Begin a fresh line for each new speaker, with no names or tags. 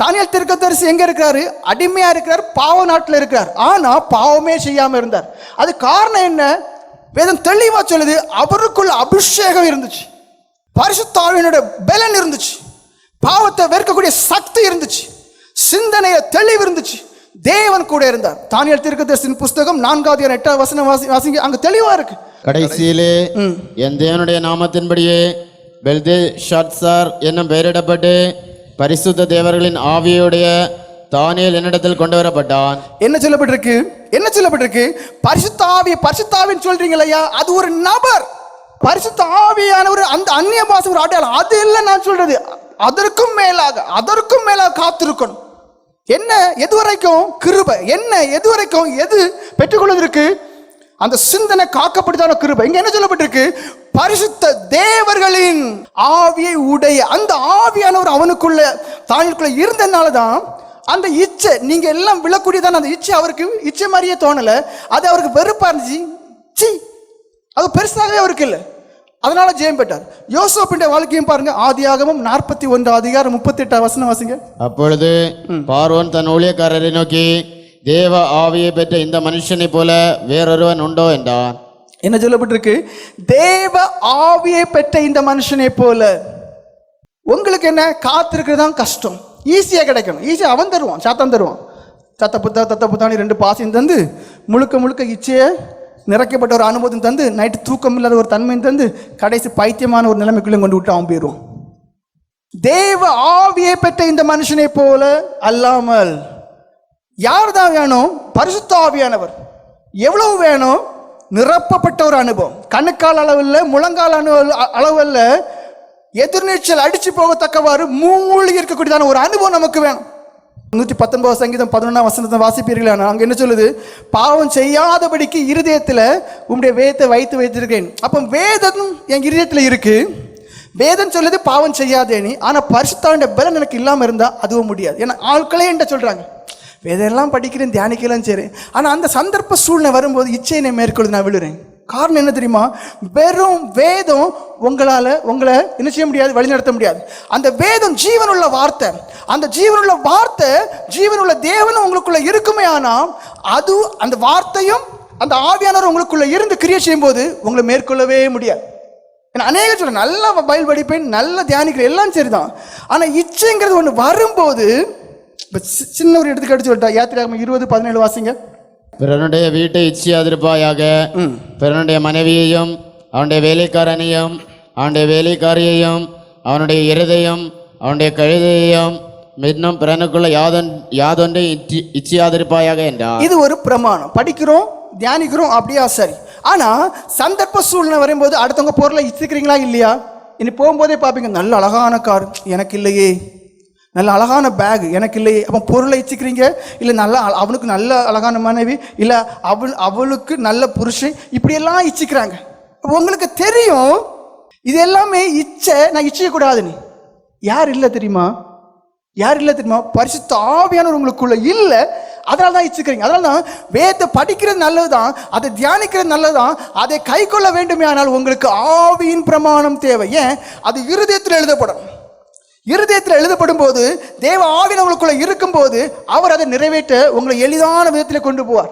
Daniel தீர்க்கதரிசி எங்க இருக்கிறாரு? அடிமையா இருக்கிறார் பாவ நாட்டில் இருக்கிறார். ஆனா பாவமே செய்யாம இருந்தார். அது காரணம் என்ன? வேதம் தெளிவா சொல்லுது அவருக்குள்ள அபிஷேகம் இருந்துச்சு. பரிசுத்தாவினுடைய பலன் இருந்துச்சு. பாவத்தை வெறுக்கக்கூடிய சக்தி இருந்துச்சு. சிந்தனைய தெளிவு இருந்துச்சு. தேவன் கூட இருந்தார். தானியல் தீர்க்கதரிசியின் புஸ்தகம் நான்காவது எட்டாவது வசனம் வாசி வாசிங்க. அங்க தெளிவா இருக்கு.
கடைசியிலே என் தேவனுடைய நாமத்தின்படியே பெல்தே ஷாட்சார் என்னும் பெயரிடப்பட்டு பரிசுத்த தேவர்களின் ஆவியுடைய தானியல் என்னிடத்தில் கொண்டு வரப்பட்டான்
என்ன சொல்லப்பட்டிருக்கு? என்ன சொல்லப்பட்டிருக்கு? பரிசுத்த ஆவி பரிசுத்த இல்லையா அது ஒரு நபர். பரிசுத்த ஆவியானவர் அந்த அந்நிய பாச ஒரு அடையாளம் அது இல்லை நான் சொல்றது. அதற்கும் மேலாக அதற்கும் மேலாக காத்திருக்கணும். என்ன எது வரைக்கும் கிருபை. என்ன எது வரைக்கும் எது பெற்றுக்கொள்வதற்கு? அந்த சிந்தனை காக்கப்படுதான கிருபை. இங்க என்ன சொல்லப்பட்டிருக்கு? பரிசுத்த தேவர்களின் ஆவியை உடைய அந்த ஆவியானவர் அவனுக்குள்ள தானுக்குள்ள இருந்ததுனால தான் அந்த இச்சை நீங்க எல்லாம் விழக்கூடியதான அந்த இச்சை அவருக்கு இச்சை மாதிரியே தோணல. அது அவருக்கு வெறுப்பா இருந்துச்சு. சி அது பெருசாகவே அவருக்கு இல்லை. அதனால ஜெயம் பெற்றார். யோசோப்பின் வாழ்க்கையும் பாருங்க ஆதியாகமம் நாற்பத்தி ஒன்று அதிகாரம் முப்பத்தி எட்டாம் வசனம் வாசிங்க.
அப்பொழுது பார்வோன் தன் ஊழியக்காரரை நோக்கி தேவ ஆவியை பெற்ற இந்த மனுஷனைப் போல வேறொருவன் உண்டோ என்றான்.
என்ன சொல்லப்பட்டிருக்கு? தேவ ஆவியை பெற்ற இந்த மனுஷனை போல. உங்களுக்கு என்ன? காத்திருக்கிறது தான் கஷ்டம் ஈஸியாக கிடைக்கணும். ஈஸியாக அவன் தருவான் சாத்தான் தருவான். தத்த புத்தா தத்த புத்தானி ரெண்டு பாசையும் தந்து முழுக்க முழுக்க இச்சையை நிறைக்கப்பட்ட ஒரு அனுபவம் தந்து நைட்டு தூக்கம் இல்லாத ஒரு தன்மையும் தந்து கடைசி பைத்தியமான ஒரு நிலைமைக்குள்ளே கொண்டு விட்டு அவன் போயிடுவான். தேவ ஆவியை பெற்ற இந்த மனுஷனை போல அல்லாமல் யார் தான் வேணும்? பரிசுத்த ஆவியானவர். எவ்வளவு வேணும்? நிரப்பப்பட்ட ஒரு அனுபவம். கணுக்கால் அளவில் முழங்கால் அணு அளவில் எதிர்நீச்சல் அடித்து போகத்தக்கவாறு மூழ்கி இருக்கக்கூடியதான ஒரு அனுபவம் நமக்கு வேணும். நூற்றி பத்தொன்பது சங்கீதம் பதினொன்றாம் வசனத்தை வாசிப்பீர்களான அங்கே என்ன சொல்லுது? பாவம் செய்யாதபடிக்கு இருதயத்தில் உங்களுடைய வேதத்தை வைத்து வைத்திருக்கேன் அப்போ வேதம் என் இருதயத்தில் இருக்கு. வேதம் சொல்லுது பாவம் செய்யாதேனி ஆனால் பரிசுத்தாண்ட பலன் எனக்கு இல்லாமல் இருந்தால் அதுவும் முடியாது. ஏன்னா ஆட்களே என்கிட்ட சொல்கிறாங்க வேதெல்லாம் படிக்கிறேன் தியானிக்கலாம் சரி. ஆனால் அந்த சந்தர்ப்ப சூழ்நிலை வரும்போது இச்சையை நான் மேற்கொள்ள நான் விழுறேன். காரணம் என்ன தெரியுமா? வெறும் வேதம் உங்களால் உங்களை என்ன செய்ய முடியாது வழிநடத்த முடியாது. அந்த வேதம் ஜீவனுள்ள வார்த்தை அந்த ஜீவனுள்ள வார்த்தை ஜீவனுள்ள தேவனும் உங்களுக்குள்ள இருக்குமே ஆனால் அது அந்த வார்த்தையும் அந்த ஆவியானவர் உங்களுக்குள்ளே இருந்து கிரியை செய்யும்போது உங்களை மேற்கொள்ளவே முடியாது. ஏன்னா அநேக சொல்ல நல்லா பயில் படிப்பேன் நல்லா தியானிக்கிறேன் எல்லாம் சரிதான். ஆனால் இச்சைங்கிறது ஒன்று வரும்போது இப்போ சின்ன ஒரு எடுத்துக்காட்டு சொல்லிட்டா. யாத்திராகம இருபது பதினேழு வாசிங்க.
பிறனுடைய வீட்டை இச்சியாதிருப்பாயாக பிறனுடைய மனைவியையும் அவனுடைய வேலைக்காரனையும் அவனுடைய வேலைக்காரியையும் அவனுடைய இருதையும் அவனுடைய கழுதையையும் இன்னும் பிறனுக்குள்ள யாதொன் யாதொன்றை இச்சி இச்சியாதிருப்பாயாக என்றார்.
இது ஒரு பிரமாணம். படிக்கிறோம் தியானிக்கிறோம் அப்படியா? சரி. ஆனா சந்தர்ப்ப சூழ்நிலை வரும்போது அடுத்தவங்க பொருளை இச்சுக்கிறீங்களா இல்லையா? இனி போகும்போதே பார்ப்பீங்க நல்ல அழகான கார். எனக்கு இல்லையே. நல்ல அழகான பேக் எனக்கு இல்லையே அப்போ பொருளை இச்சிக்கிறீங்க இல்லை நல்ல அ- அவனுக்கு நல்ல அழகான மனைவி? இல்லை அவள் அவளுக்கு நல்ல புருஷன்? இப்படியெல்லாம் இச்சிக்கிறாங்க. உங்களுக்கு தெரியும் இது எல்லாமே இச்சை நான் இச்சிக்கக்கூடாது நீ. யார் இல்லை தெரியுமா? யார் இல்லை தெரியுமா? பரிசுத்த ஆவியானவர் உங்களுக்குள்ள இல்லை. அதனால தான் இச்சுக்கிறீங்க. அதனால தான் வேதத்தை படிக்கிறது நல்லதுதான் அதை தியானிக்கிறது நல்லதுதான் அதை கை கொள்ள வேண்டுமே ஆனால் உங்களுக்கு ஆவியின் பிரமாணம் தேவை. ஏன்? அது இருதயத்தில் எழுதப்படும். இருதயத்தில் எழுதப்படும் போது தேவ ஆவின் உங்களுக்குள்ள இருக்கும்போது அவர் அதை நிறைவேற்ற உங்களை எளிதான விதத்தில் கொண்டு போவார்.